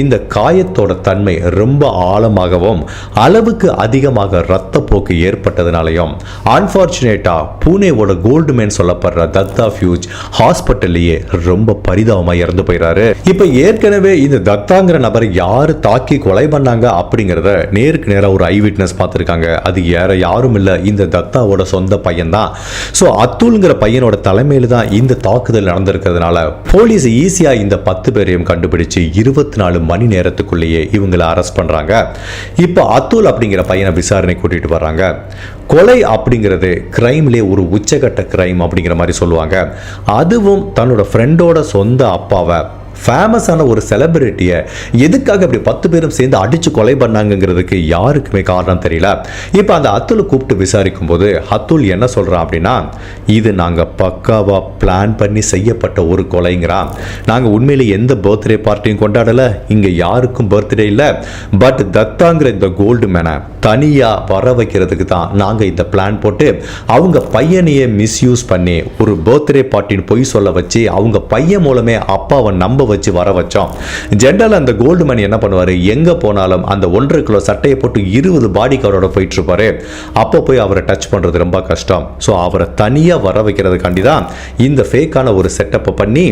இந்த காயத்தோட தன்மை ரொம்ப ஆழமாகவும் அளவுக்கு அதிகமாக ரத்தப்போக்கு ஏற்பட்டதுனாலையும் அன்ஃபார்ச்சுனேட்டாக பூனேவோட கோல்டு மேன் சொல்லப்படுற தத்தா ஃபியூஜ் ஹாஸ்பிட்டல்லையே ரொம்ப பரிதாபமாக இறந்து போயிறாரு. இப்போ ஏற்கனவே இந்த தத்தாங்கிற நபரை யார் தாக்கி கொலை பண்ணாங்க அப்படிங்கிறத நேருக்கு நேராக ஒரு ஐ விட்னஸ் பார்த்துருக்காங்க. அது யார யாரும் இல்லை இந்த தத்தாவோட சொந்த பையன் தான் ஸோ அத்துல்ங்கிற பையனோட தலைமையில் தான் இந்த தாக்குதல் நடந்திருக்கிறதுனால போலீஸ் ஈஸியாக இந்த பத்து பேரையும் கண்டுபிடிச்சு இருபத்தி நாலு மணி நேரத்துக்குள்ளேயே இவங்களை அரெஸ்ட் பண்ணுறாங்க இப்போ அத்துல் அப்படிங்கிற பையனை விசாரணை கூட்டிட்டு வர்றாங்க. கொலை அப்படிங்கிறது கிரைம்லேயே ஒரு உச்சகட்ட கிரைம் அப்படிங்கிற மாதிரி சொல்லுவாங்க. அதுவும் தன்னோட ஃப்ரெண்டோட சொந்த அப்பாவை ஃபேமஸான ஒரு செலிபிரிட்டியை எதுக்காக இப்படி பத்து பேரும் சேர்ந்து அடித்து கொலை பண்ணாங்கங்கிறதுக்கு யாருக்குமே காரணம் தெரியல. இப்போ அந்த அத்துலை கூப்பிட்டு விசாரிக்கும் போது அத்துல் என்ன சொல்கிறான் அப்படின்னா இது நாங்கள் பக்காவாக பிளான் பண்ணி செய்யப்பட்ட ஒரு கொலைங்கிறான். நாங்கள் உண்மையிலே எந்த பர்த்டே பார்ட்டியும் கொண்டாடலை இங்கே யாருக்கும் பர்த்டே இல்லை. பட் தத்தாங்கிற இந்த கோல்டு மேனை தனியாக வர வைக்கிறதுக்கு தான் நாங்கள் இந்த பிளான் போட்டு அவங்க பையனையே மிஸ்யூஸ் பண்ணி ஒரு பர்த்டே பார்ட்டின்னு பொய் சொல்ல வச்சு அவங்க பையன் மூலமே அப்பாவை நம்ப வச்சு வர வச்சோம். ஜென்ரல் அந்த கோல்டு மணி என்ன பண்ணுவார்? எங்கே போனாலும் அந்த ஒன்றரை கிலோ சட்டையை போட்டு இருபது பாடி கவரோட போயிட்டு இருப்பாரு அப்போ போய் அவரை டச் பண்ணுறது ரொம்ப கஷ்டம். ஸோ அவரை தனியாக வர வைக்கிறதுக்காண்டி தான் இந்த ஃபேக்கான ஒரு செட்டப்பை பண்ணி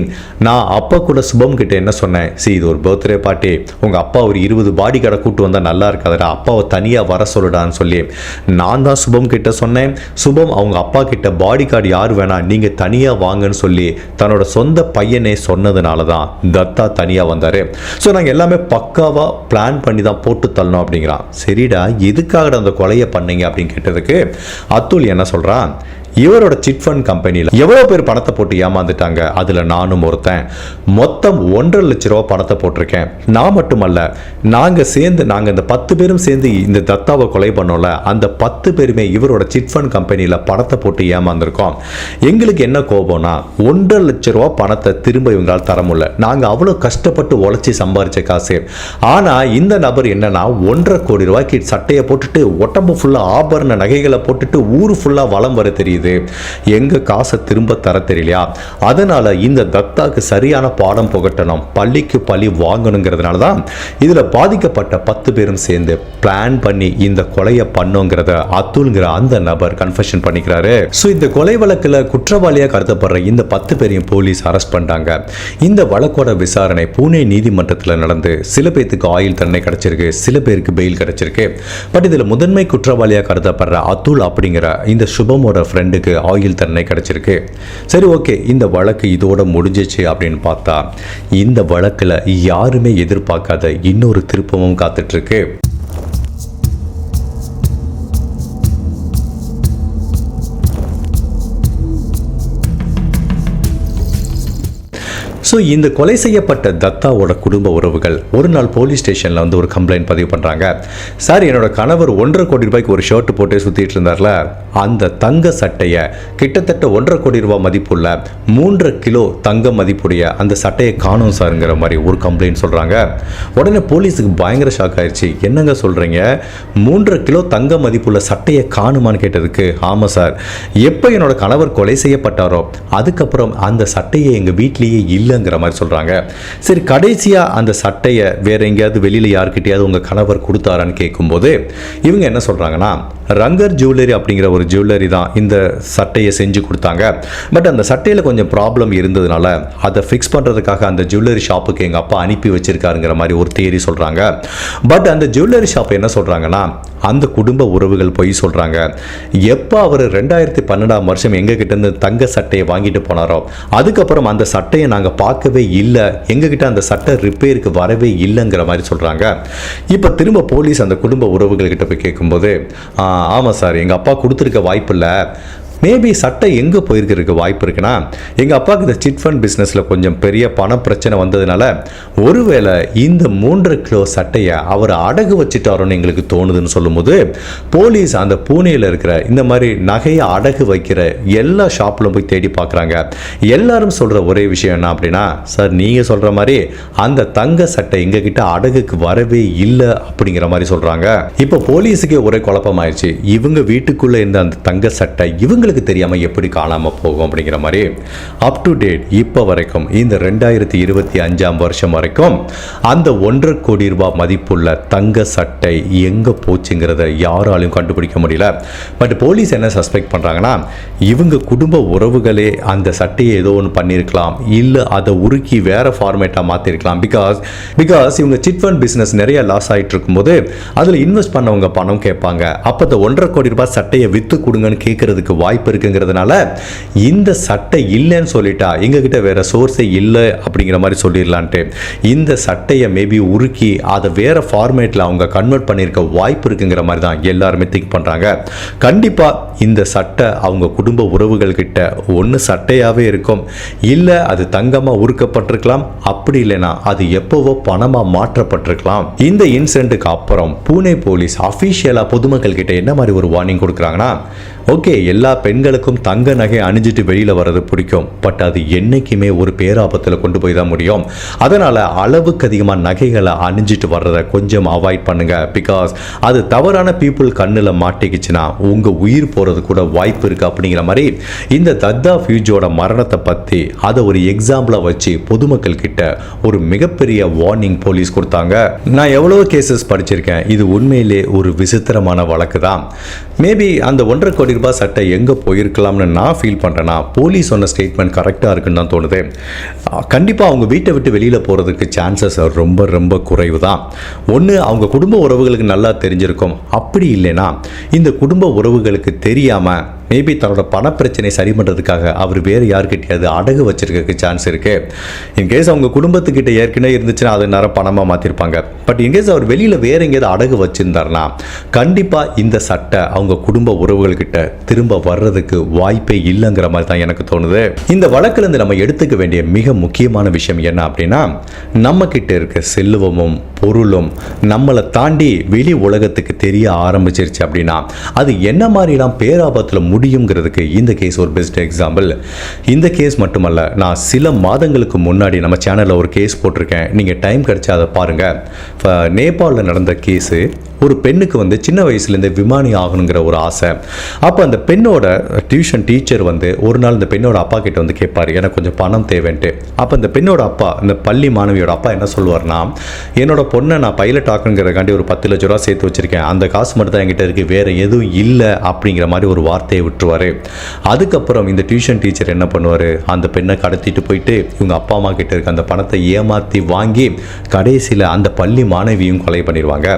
நான் அப்போ கூட சுபம் கிட்ட என்ன சொன்னேன்? சி இது ஒரு பர்த்டே பார்ட்டி உங்கள் அப்பா ஒரு இருபது பாடி கடை கூட்டு வந்தால் நல்லா இருக்காதுடா. அப்பாவை தனியாக வர சொல்லுடான்னு சொல்லி நான் தான் சுபம் கிட்ட சொன்னேன். சுபம் அவங்க அப்பா கிட்ட பாடி கார்டு யார் வேணாம் நீங்கள் தனியாக வாங்கன்னு சொல்லி தன்னோட சொந்த பையனே சொன்னதுனால தான் தத்தா தனியாக வந்தார். ஸோ நாங்கள் எல்லாமே பக்காவாக பிளான் பண்ணி தான் போட்டு தள்ளணும் அப்படிங்கிறான். சரிடா எதுக்காக அந்த கொலையை பண்ணீங்க அப்படின்னு கேட்டதுக்கு அத்துல் என்ன சொல்கிறான் இவரோட சிட் ஃபண்ட் கம்பெனியில் எவ்வளோ பேர் பணத்தை போட்டு ஏமாந்துட்டாங்க? அதில் நானும் ஒருத்தன். மொத்தம் ஒன்றரை லட்ச ரூபா பணத்தை போட்டிருக்கேன். நான் மட்டுமல்ல நாங்கள் சேர்ந்து நாங்கள் இந்த பத்து பேரும் சேர்ந்து இந்த தத்தாவை கொலை பண்ணோம்ல அந்த பத்து பேருமே இவரோட சிட் ஃபண்ட் கம்பெனியில் பணத்தை போட்டு ஏமாந்துருக்கோம். எங்களுக்கு என்ன கோபம்னா ஒன்றரை லட்ச ரூபா பணத்தை திரும்ப இவங்களால் தர முடியல. நாங்கள் அவ்வளோ கஷ்டப்பட்டு உழைச்சி சம்பாரிச்ச காசு. ஆனால் இந்த நபர் என்னன்னா ஒன்றரை கோடி ரூபாய்க்கு சட்டையை போட்டுட்டு உடம்பு ஃபுல்லாக ஆபரண நகைகளை போட்டுட்டு ஊர் ஃபுல்லாக வளம் வர தெரியுது. எங்க காசை திரும்ப தர தெரியலையா? அதனால இந்த தத்தாவுக்கு சரியான பாடம் புகட்டணும். பள்ளிக்கு பள்ளி வாங்கணுங்கிறதுனால தான் இதுல பாதிக்கப்பட்ட பத்து பேரும் சேர்ந்து பிளான் பண்ணி இந்த கொலையை பண்ணுங்கிறத அத்துல்ங்கிற அந்த நபர் கன்ஃபெஷன் பண்ணிக்கிறாரு. ஸோ இந்த கொலை வழக்கில் குற்றவாளியாக கருதப்படுற இந்த பத்து பேரையும் போலீஸ் அரெஸ்ட் பண்ணிட்டாங்க. இந்த வழக்கோட விசாரணை பூனே நீதிமன்றத்தில் நடந்து சில பேருக்கு ஆயுள் தண்டனை கிடைச்சிருக்கு சில பேருக்கு பெயில் கிடைச்சிருக்கு. பட் இதில் முதன்மை குற்றவாளியாக கருதப்படுற அத்துல் அப்படிங்கிற இந்த சுபமோட ஃப்ரெண்டுக்கு ஆயுள் தண்டனை கிடைச்சிருக்கு. சரி ஓகே இந்த வழக்கு இதோட முடிஞ்சிச்சு அப்படின்னு பார்த்தா இந்த வழக்கில் யாருமே எதிர்பார்க்காத இன்னொரு திருப்பமும் காத்துட்ருக்கு ஸோ இந்த கொலை செய்யப்பட்ட தத்தாவோட குடும்ப உறவுகள் ஒரு நாள் போலீஸ் ஸ்டேஷனில் வந்து ஒரு கம்ப்ளைண்ட் பதிவு பண்ணுறாங்க சார் என்னோட கணவர் ஒன்றரை கோடி ரூபாய்க்கு ஒரு ஷர்ட் போட்டு சுற்றிட்டு இருந்தார்ல. அந்த தங்க சட்டையை கிட்டத்தட்ட ஒன்றரை கோடி ரூபாய் மதிப்புள்ள மூன்றரை கிலோ தங்க மதிப்புடைய அந்த சட்டையை காணும் சாருங்கிற மாதிரி ஒரு கம்ப்ளைண்ட் சொல்கிறாங்க உடனே போலீஸுக்கு பயங்கர ஷாக் ஆயிடுச்சு என்னங்க சொல்கிறீங்க மூன்றரை கிலோ தங்க மதிப்புள்ள சட்டையை காணுமான்னு கேட்டதுக்கு ஆமாம் சார். எப்போ என்னோட கணவர் கொலை செய்யப்பட்டாரோ அதுக்கப்புறம் அந்த சட்டையை எங்கள் வீட்லேயே இல்லைங்கிற மாதிரி சொல்கிறாங்க சரி கடைசியாக அந்த சட்டையை வேற எங்கேயாவது வெளியில் யார்கிட்டயாவது உங்கள் கணவர் கொடுத்தாரான்னு கேட்கும்போது இவங்க என்ன சொல்கிறாங்கன்னா ரங்கர் ஜுவல்லரி அப்படிங்கிற ஒரு ஜுவல்லரி தான் இந்த சட்டையை செஞ்சு கொடுத்தாங்க. பட் அந்த சட்டையில் கொஞ்சம் ப்ராப்ளம் இருந்ததுனால அதை ஃபிக்ஸ் பண்ணுறதுக்காக அந்த ஜுவல்லரி ஷாப்புக்கு எங்கள் அப்பா அனுப்பி வச்சிருக்காருங்கிற மாதிரி ஒரு தேரி சொல்கிறாங்க பட் அந்த ஜுவல்லரி ஷாப் என்ன சொல்கிறாங்கன்னா அந்த குடும்ப உறவுகள் போய் சொல்கிறாங்க எப்போ அவர் ரெண்டாயிரத்தி பன்னெண்டாம் வருஷம் எங்ககிட்ட இருந்து தங்க சட்டையை வாங்கிட்டு போனாரோ அதுக்கப்புறம் அந்த சட்டையை நாங்கள் பார்க்கவே இல்லை. எங்ககிட்ட அந்த சட்ட ரிப்பேருக்கு வரவே இல்லைங்கிற மாதிரி சொல்கிறாங்க இப்போ திரும்ப போலீஸ் அந்த குடும்ப உறவுகள்கிட்ட போய் கேட்கும்போது ஆமாம் சார் எங்கள் அப்பா கொடுத்துருக்க வாய்ப்பில்லை மேபி சட்டை எங்கே போயிருக்கிறதுக்கு வாய்ப்பு இருக்குன்னா எங்கள் அப்பாவுக்கு இந்த சிட் ஃபண்ட் பிஸ்னஸில் கொஞ்சம் பெரிய பண பிரச்சனை வந்ததுனால ஒருவேளை இந்த மூன்று கிலோ சட்டையை அவர் அடகு வச்சுட்டாரோன்னு எங்களுக்கு தோணுதுன்னு சொல்லும்போது போலீஸ் அந்த பூனேயில் இருக்கிற இந்த மாதிரி நகையை அடகு வைக்கிற எல்லா ஷாப்பிலும் போய் தேடி பார்க்குறாங்க. எல்லாரும் சொல்கிற ஒரே விஷயம் என்ன அப்படின்னா சார் நீங்கள் சொல்கிற மாதிரி அந்த தங்க சட்டை எங்ககிட்ட அடகுக்கு வரவே இல்லை அப்படிங்கிற மாதிரி சொல்கிறாங்க இப்போ போலீஸுக்கே ஒரே குழப்பமாயிருச்சு. இவங்க வீட்டுக்குள்ளே இருந்த அந்த தங்க சட்டை இவங்க உங்களுக்கு தெரியாமல் எப்படி காணாமல் போகும் அப்படிங்கிற மாதிரி அப் டு டேட் இப்போ வரைக்கும் இந்த ரெண்டாயிரத்தி இருபத்தி அஞ்சாம் வருஷம் வரைக்கும் அந்த ஒன்றரை கோடி ரூபாய் மதிப்புள்ள தங்க சட்டை எங்கே போச்சுங்கிறத யாராலையும் கண்டுபிடிக்க முடியல. பட் போலீஸ் என்ன சஸ்பெக்ட் பண்ணுறாங்கன்னா இவங்க குடும்ப உறவுகளே அந்த சட்டையை ஏதோ ஒன்று பண்ணியிருக்கலாம் இல்லை அதை உருக்கி வேறு ஃபார்மேட்டாக மாற்றிருக்கலாம் பிகாஸ் பிகாஸ் இவங்க சிட் ஃபண்ட் பிஸ்னஸ் நிறைய லாஸ் ஆகிட்டு இருக்கும்போது அதில் இன்வெஸ்ட் பண்ணவங்க பணம் கேட்பாங்க. அப்போ இந்த ஒன்றரை கோடி ரூபாய் சட்டையை விற்று கொடுங்கன்னு கேட்கறதுக்கு வாய்ப்பு வாய்ப்பு இருக்குங்கிறதுனால இந்த சட்டை இல்லைன்னு சொல்லிட்டா எங்ககிட்ட வேற சோர்ஸே இல்லை அப்படிங்கிற மாதிரி சொல்லிடலான்ட்டு. இந்த சட்டையை மேபி உருக்கி அதை வேற ஃபார்மேட்டில் அவங்க கன்வெர்ட் பண்ணியிருக்க வாய்ப்பு இருக்குங்கிற மாதிரி தான் எல்லாருமே திங்க் பண்ணுறாங்க கண்டிப்பாக இந்த சட்டை அவங்க குடும்ப உறவுகள் கிட்ட ஒன்று சட்டையாகவே இருக்கும். இல்லை அது தங்கமாக உருக்கப்பட்டிருக்கலாம். அப்படி இல்லைன்னா அது எப்போவோ பணமாக மாற்றப்பட்டிருக்கலாம். இந்த இன்சிடென்ட்டுக்கு அப்புறம் பூனே போலீஸ் அஃபிஷியலாக பொதுமக்கள் கிட்ட என்ன மாதிரி ஒரு வார்னிங் கொடுக்குறாங்கன்னா ஓகே எல்லா பெண்களுக்கும் தங்க நகை அணிஞ்சிட்டு வெளியில் வர்றது பிடிக்கும். பட் அது என்றைக்குமே ஒரு பேராபத்தில் கொண்டு போய் தான் முடியும். அதனால் அளவுக்கு அதிகமாக நகைகளை அணிஞ்சிட்டு வர்றதை கொஞ்சம் அவாய்ட் பண்ணுங்கள் பிகாஸ் அது தவறான பீப்புள் கண்ணில் மாட்டிக்கிச்சுன்னா உங்கள் உயிர் போகிறது கூட வாய்ப்பு இருக்குது அப்படிங்கிற மாதிரி இந்த தத்தா ஃபியூஜோட மரணத்தை பற்றி அதை ஒரு எக்ஸாம்பிளாக வச்சு பொதுமக்கள் கிட்ட ஒரு மிகப்பெரிய வார்னிங் போலீஸ் கொடுத்தாங்க. நான் எவ்வளோ கேசஸ் படிச்சிருக்கேன். இது உண்மையிலே ஒரு விசித்திரமான வழக்கு தான். மேபி அந்த ஒன்றரை கோடி ரூபாய் சட்டை எங்கே போயிருக்கலாம்னு நான் ஃபீல் பண்ணுறேன்னா போலீஸ் சொன்ன ஸ்டேட்மெண்ட் கரெக்டாக இருக்குன்னு தான் தோணுது. கண்டிப்பாக அவங்க வீட்டை விட்டு வெளியில் போகிறதுக்கு சான்சஸ் ரொம்ப ரொம்ப குறைவு தான் ஒன்று அவங்க குடும்ப உறவுகளுக்கு நல்லா தெரிஞ்சிருக்கும். அப்படி இல்லைன்னா இந்த குடும்ப உறவுகளுக்கு தெரியாமல் மேபி தன்னோட பணப்பிரச்சனை சரி பண்ணுறதுக்காக அவர் வேறு யார்கிட்டயாவது அடகு வச்சிருக்க சான்ஸ் இருக்குது இன்கேஸ் அவங்க குடும்பத்துக்கிட்ட ஏற்கனவே இருந்துச்சுன்னா அது நேரம் பணமாக மாற்றிருப்பாங்க பட் இன்கேஸ் அவர் வெளியில் வேற எங்கேயாவது அடகு வச்சிருந்தாருன்னா கண்டிப்பாக இந்த சட்டை அவங்க குடும்ப உறவுகள்கிட்ட திரும்ப வர்றதுக்கு வாய்ப்பே இல்லைங்கிற மாதிரி தான் எனக்கு தோணுது. இந்த வழக்கிலிருந்து நம்ம எடுத்துக்க வேண்டிய மிக முக்கியமான விஷயம் என்ன அப்படின்னா நம்ம கிட்ட இருக்க செல்வமும் பொருளும் நம்மளை தாண்டி வெளி உலகத்துக்கு தெரிய ஆரம்பிச்சிருச்சு அப்படின்னா அது என்ன மாதிரிலாம் பேராபத்தில் முடியுங்கிறதுக்கு இந்த கேஸ் ஒரு பெஸ்ட் எக்ஸாம்பிள் இந்த கேஸ் மட்டுமல்ல நான் சில மாதங்களுக்கு முன்னாடி நம்ம சேனலில் ஒரு கேஸ் போட்டிருக்கேன். நீங்கள் டைம் கிடச்சா அதை பாருங்கள் நேபாளில் நடந்த கேஸு ஒரு பெண்ணுக்கு வந்து சின்ன வயசுலேருந்து விமானி ஆகணுங்கிற ஒரு ஆசை. அப்போ அந்த பெண்ணோட டியூஷன் டீச்சர் வந்து ஒரு நாள் இந்த பெண்ணோட அப்பா கிட்ட வந்து கேட்பாரு எனக்கு கொஞ்சம் பணம் தேவைன்ட்டு. அப்போ இந்த பெண்ணோட அப்பா இந்த பள்ளி மாணவியோட அப்பா என்ன சொல்லுவார்னா என்னோட பொண்ணை நான் பைலட் ஆக்கணுங்கிறதுக்காண்டி ஒரு பத்து லட்ச ரூபா சேர்த்து வச்சிருக்கேன். அந்த காசு மட்டும் தான் என்கிட்ட இருக்கு. வேறு எதுவும் இல்லை. அப்படிங்கிற மாதிரி ஒரு வார்த்தையை விட்டுருவாரு. அதுக்கப்புறம் இந்த டியூஷன் டீச்சர் என்ன பண்ணுவார்? அந்த பெண்ணை கடத்திட்டு போயிட்டு இவங்க அப்பா அம்மா கிட்ட இருக்க அந்த பணத்தை ஏமாற்றி வாங்கி கடைசியில் அந்த பள்ளி மாணவியும் கொலை பண்ணிடுவாங்க.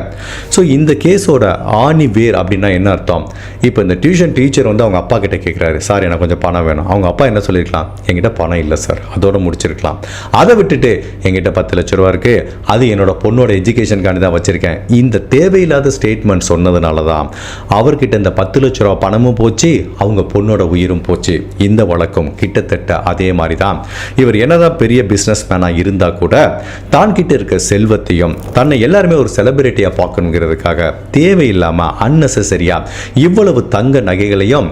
ஸோ இந்த கேஸோட ஆணி வேர் அப்படின்னா என்ன அர்த்தம்? இப்போ இந்த டியூஷன் டீச்சர் வந்து அவங்க அப்பா கிட்ட கேட்குறாரு சார் எனக்கு கொஞ்சம் பணம் வேணும். அவங்க அப்பா என்ன சொல்லியிருக்கலாம்? என்கிட்ட பணம் இல்லை சார். அதோட முடிச்சிருக்கலாம். அதை விட்டுட்டு என்கிட்ட பத்து லட்ச ரூபா இருக்கு. அது என்னோட பொண்ணோட எஜுகேஷனுக்காண்டி தான் வச்சிருக்கேன். இந்த தேவையில்லாத ஸ்டேட்மெண்ட் சொன்னதுனால தான் அவர்கிட்ட இந்த பத்து லட்ச ரூபா பணமும் போச்சு. அவங்க பொண்ணோட உயிரும் போச்சு. இந்த வழக்கம் கிட்டத்தட்ட அதே மாதிரி தான் இவர் என்னதான் பெரிய பிஸ்னஸ் மேனாக இருந்தால் கூட தான் கிட்ட இருக்க செல்வத்தையும் தன்னை எல்லாருமே ஒரு செலிபிரிட்டியாக பார்க்கணுங்கிறதுக்காக தேவையில்லாமல் அன்னெசரியாக இவ்வளவு தங்க நகைகளையும்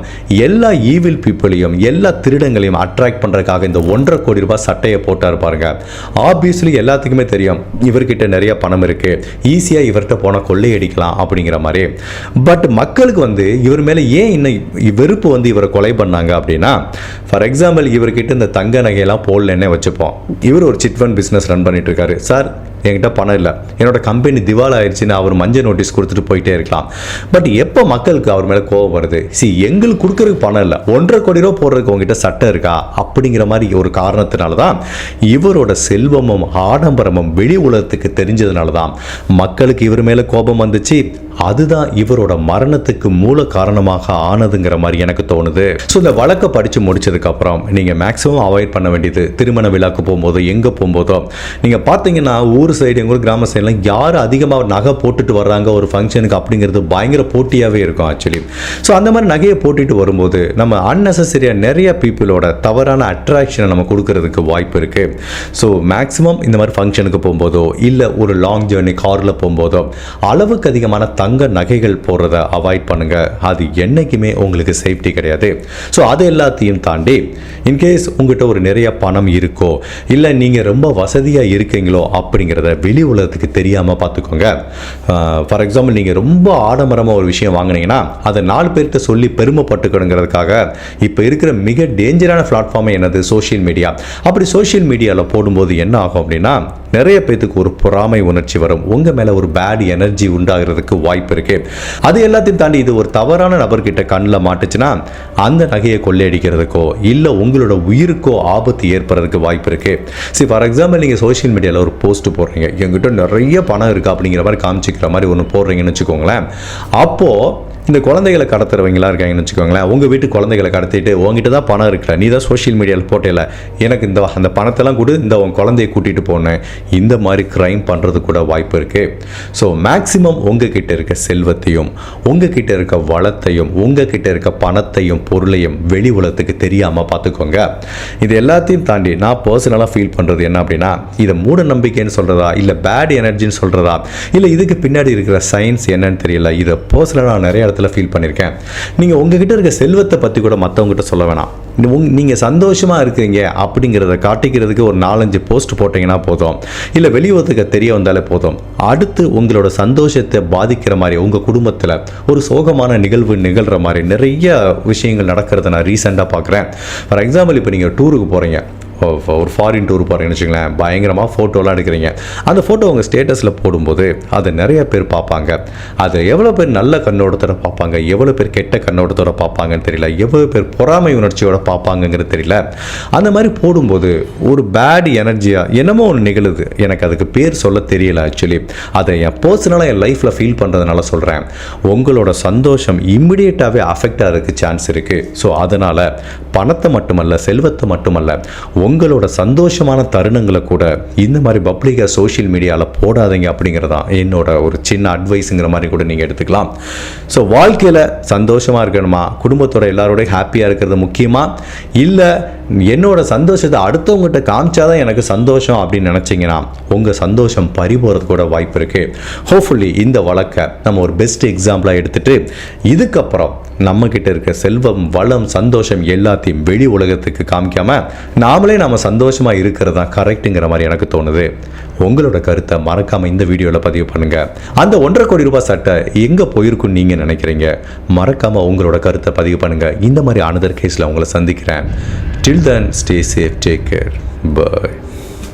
எல்லா ஈவில் பீப்புளையும் எல்லா திருடங்களையும் அட்ராக்ட் பண்ணுறதுக்காக இந்த ஒன்றரை கோடி ரூபாய் சட்டையை போட்டார் பாருங்க. ஆப்வியஸ்லி எல்லாத்துக்குமே தெரியும் இவர்கிட்ட நிறைய பணம் இருக்கு. ஈஸியாக இவர்கிட்ட போனால் கொள்ளையடிக்கலாம் அப்படிங்கிற மாதிரி. பட் மக்களுக்கு வந்து இவர் மேலே ஏன் இன்னும் வெறுப்பு வந்து இவரை கொலை பண்ணாங்க அப்படின்னா ஃபார் எக்ஸாம்பிள் இவர்கிட்ட இந்த தங்க நகையெல்லாம் போடலன்னே வச்சுப்போம். இவர் ஒரு சிட்வன் பிஸ்னஸ் ரன் பண்ணிட்டு இருக்காரு. சார் என்கிட்ட பணம் இல்லை. என்னோட கம்பெனி திவால் ஆயிடுச்சுன்னு அவர் மஞ்சள் நோட்டீஸ் கொடுத்துட்டு போயிட்டே இருக்கலாம். பட் எப்போ மக்களுக்கு அவர் மேலே கோவம் வருது? சி எங்களுக்கு கொடுக்கறதுக்கு பணம் இல்லை. ஒன்றரை கோடி ரூபா போடுறதுக்கு உங்ககிட்ட சட்டம் இருக்கா? அப்படிங்கிற மாதிரி ஒரு காரணத்தினால தான் இவரோட செல்வமும் ஆடம்பரமும் வெளி உலகத்துக்கு தெரிஞ்சதுனால தான் மக்களுக்கு இவர் மேலே கோபம் வந்துச்சு. அதுதான் இவரோட மரணத்துக்கு மூல காரணமாக ஆனதுங்கிற மாதிரி எனக்கு தோணுது. ஸோ இந்த வழக்கை படித்து முடிச்சதுக்கப்புறம் நீங்கள் மேக்ஸிமம் அவாய்ட் பண்ண வேண்டியது திருமண விழாக்கு போகும்போதோ எங்கே போகும்போதோ நீங்கள் பார்த்தீங்கன்னா ஊர் ஊர் சைடு எங்கள் ஊர் கிராம சைட்லாம் யார் அதிகமாக நகை போட்டுட்டு வர்றாங்க ஒரு ஃபங்க்ஷனுக்கு அப்படிங்கிறது பயங்கர போட்டியாகவே இருக்கும் ஆக்சுவலி ஸோ அந்த மாதிரி நகையை போட்டுட்டு வரும்போது நம்ம அன்னெசரியாக நிறைய பீப்புளோட தவறான அட்ராக்ஷனை நம்ம கொடுக்கறதுக்கு வாய்ப்பு இருக்குது ஸோ மேக்ஸிமம் இந்த மாதிரி ஃபங்க்ஷனுக்கு போகும்போதோ இல்லை ஒரு லாங் ஜேர்னி காரில் போகும்போதோ அளவுக்கு அதிகமான தங்க நகைகள் போடுறத அவாய்ட் பண்ணுங்கள் அது என்றைக்குமே உங்களுக்கு சேஃப்டி கிடையாது. ஸோ அது எல்லாத்தையும் தாண்டி இன்கேஸ் உங்கள்கிட்ட ஒரு நிறைய பணம் இருக்கோ இல்லை நீங்கள் ரொம்ப வசதியாக இருக்கீங்களோ அப்படிங்கிற அப்படிங்கிறத வெளி உலகத்துக்கு தெரியாமல் பார்த்துக்கோங்க. ஃபார் எக்ஸாம்பிள் நீங்கள் ரொம்ப ஆடம்பரமாக ஒரு விஷயம் வாங்குனீங்கன்னா அதை நாலு பேர்கிட்ட சொல்லி பெருமைப்பட்டுக்கணுங்கிறதுக்காக இப்போ இருக்கிற மிக டேஞ்சரான பிளாட்ஃபார்மே என்னது? சோஷியல் மீடியா அப்படி சோஷியல் மீடியாவில் போடும்போது என்ன ஆகும் அப்படின்னா நிறைய பேத்துக்கு ஒரு பொறாமை உணர்ச்சி வரும். உங்கள் மேலே ஒரு பேட் எனர்ஜி உண்டாகிறதுக்கு வாய்ப்பு இருக்குது அது எல்லாத்தையும் தாண்டி இது ஒரு தவறான நபர்கிட்ட கண்ணில் மாட்டுச்சுன்னா அந்த நகையை கொள்ளையடிக்கிறதுக்கோ இல்லை உங்களோட உயிருக்கோ ஆபத்து ஏற்படுறதுக்கு வாய்ப்பு இருக்குது சரி ஃபார் எக்ஸாம்பிள் நீங்கள் சோஷியல் மீடியாவில் ஒரு போஸ்ட் போடுறீங்க. என்கிட்ட நிறைய பணம் இருக்குது அப்படிங்கிற மாதிரி காமிச்சிக்கிற மாதிரி ஒன்று போடுறீங்கன்னு வச்சுக்கோங்களேன். அப்போது இந்த குழந்தைகளை கடத்துறவங்களா இருக்காங்கன்னு வச்சுக்கோங்களேன் உங்கள் வீட்டு குழந்தைகளை கடத்திட்டு உங்ககிட்ட தான் பணம் இருக்கிற நீ தான் சோஷியல் மீடியாவில் போட்டேல எனக்கு இந்த அந்த பணத்தெல்லாம் கூட இந்த உன் குழந்தைய கூட்டிகிட்டு போனேன். இந்த மாதிரி க்ரைம் பண்ணுறது கூட வாய்ப்பு இருக்குது ஸோ மேக்ஸிமம் உங்ககிட்ட இருக்க செல்வத்தையும் உங்ககிட்ட இருக்க வளத்தையும் உங்ககிட்ட இருக்க பணத்தையும் பொருளையும் வெளி உலகத்துக்கு தெரியாமல் பார்த்துக்கோங்க. இது எல்லாத்தையும் தாண்டி நான் பர்சனலாக ஃபீல் பண்ணுறது என்ன அப்படின்னா இதை மூட நம்பிக்கைன்னு சொல்கிறதா இல்லை பேட் எனர்ஜின்னு சொல்கிறதா இல்லை இதுக்கு பின்னாடி இருக்கிற சயின்ஸ் என்னன்னு தெரியல இதை பர்சனலாக நிறைய இடத்துல ஃபீல் பண்ணியிருக்கேன் நீங்கள் உங்ககிட்ட இருக்க செல்வத்தை பற்றி கூட மற்றவங்ககிட்ட சொல்ல வேணாம். உங் நீங்கள் சந்தோஷமாக இருக்கிறீங்க அப்படிங்கிறத காட்டிக்கிறதுக்கு ஒரு நாலஞ்சு போஸ்ட் போட்டிங்கன்னா போதும். இல்லை வெளியுறதுக்கு தெரிய வந்தாலே போதும். அடுத்து உங்களோட சந்தோஷத்தை பாதிக்கிற மாதிரி உங்கள் குடும்பத்தில் ஒரு சோகமான நிகழ்வு நிகழ்கிற மாதிரி நிறைய விஷயங்கள் நடக்கிறத நான் ரீசெண்டாக பார்க்குறேன் ஃபார் எக்ஸாம்பிள் இப்போ நீங்கள் டூருக்கு போகிறீங்க ஒரு ஃபாரின் டூர் போகிறீங்கன்னு வச்சுங்களேன் பயங்கரமாக ஃபோட்டோலாம் எடுக்கிறீங்க. அந்த ஃபோட்டோ உங்கள் ஸ்டேட்டஸில் போடும்போது அதை நிறைய பேர் பார்ப்பாங்க. அதை எவ்வளோ பேர் நல்ல கண்ணோட்டத்தோட பார்ப்பாங்க எவ்வளோ பேர் கெட்ட கண்ணோட்டத்தோட பார்ப்பாங்கன்னு தெரியல எவ்வளோ பேர் பொறாமை உணர்ச்சியோட பார்ப்பாங்கங்கிறது தெரியல. அந்த மாதிரி போடும்போது ஒரு பேட் எனர்ஜியாக என்னமோ ஒன்று நிகழுது. எனக்கு அதுக்கு பேர் சொல்ல தெரியல ஆக்சுவலி அதை என் பர்சனலாக என் லைஃப்பில் ஃபீல் பண்ணுறதுனால சொல்கிறேன் உங்களோட சந்தோஷம் இம்மிடியேட்டாகவே அஃபெக்டாக இருக்க சான்ஸ் இருக்குது ஸோ அதனால் பணத்தை மட்டுமல்ல செல்வத்தை மட்டுமல்ல உங்களோட சந்தோஷமான தருணங்களை கூட இந்த மாதிரி பப்ளிக்காக சோஷியல் மீடியாவில் போடாதீங்க அப்படிங்கிறதான் என்னோட ஒரு சின்ன அட்வைஸுங்கிற மாதிரி கூட நீங்கள் எடுத்துக்கலாம். ஸோ வாழ்க்கையில் சந்தோஷமாக இருக்கணுமா? குடும்பத்தோட எல்லாரோடய ஹாப்பியாக இருக்கிறது முக்கியமாக இல்லை என்னோட சந்தோஷத்தை அடுத்தவங்ககிட்ட காமிச்சாதான் எனக்கு சந்தோஷம் அப்படின்னு நினச்சிங்கன்னா உங்கள் சந்தோஷம் பறி போகிறது கூட வாய்ப்பு இருக்குது ஹோப்ஃபுல்லி இந்த வழக்கை நம்ம ஒரு பெஸ்ட் எக்ஸாம்பிளாக எடுத்துகிட்டு இதுக்கப்புறம் நம்மக்கிட்ட இருக்க செல்வம் வளம் சந்தோஷம் எல்லாத்தையும் வெளி உலகத்துக்கு காமிக்காமல் நாமளே நம்ம சந்தோஷமாக இருக்கிறது தான் கரெக்டுங்கிற மாதிரி எனக்கு தோணுது. உங்களோட கருத்தை மறக்காமல் இந்த வீடியோவில் பதிவு பண்ணுங்கள் அந்த ஒன்றரை கோடி ரூபாய் சட்டை எங்கே போயிருக்குன்னு நீங்கள் நினைக்கிறீங்க? மறக்காமல் உங்களோட கருத்தை பதிவு பண்ணுங்கள் இந்த மாதிரி அனதர் கேஸில் உங்களை சந்திக்கிறேன். Till then stay safe take care bye